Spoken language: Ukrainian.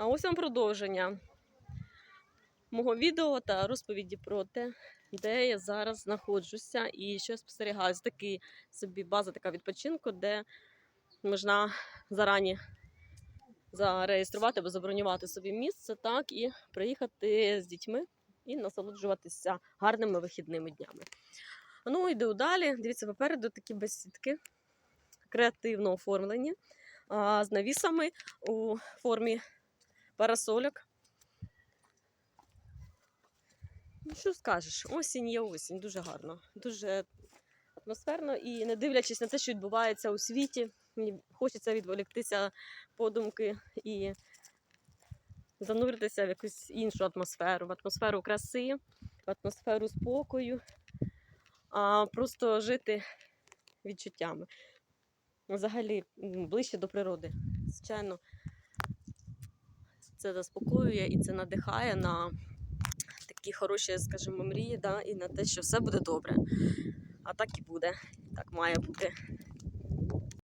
А ось вам продовження мого відео та розповіді про те, де я зараз знаходжуся і що я спостерігаю. Це такий собі база така відпочинку, де можна зарані зареєструвати або забронювати собі місце, так, і приїхати з дітьми і насолоджуватися гарними вихідними днями. Ну, йду далі. Дивіться, попереду такі бесідки креативно оформлені з навісами у формі парасольок. Ну, що скажеш? Осінь є осінь, дуже гарно, дуже атмосферно і не дивлячись на те, що відбувається у світі, мені хочеться відволіктися подумки і зануритися в якусь іншу атмосферу, в атмосферу краси, в атмосферу спокою, а просто жити відчуттями. Взагалі ближче до природи. Звичайно, це заспокоює і це надихає на такі хороші, скажімо, мрії, да, і на те, що все буде добре. А так і буде. Так має бути.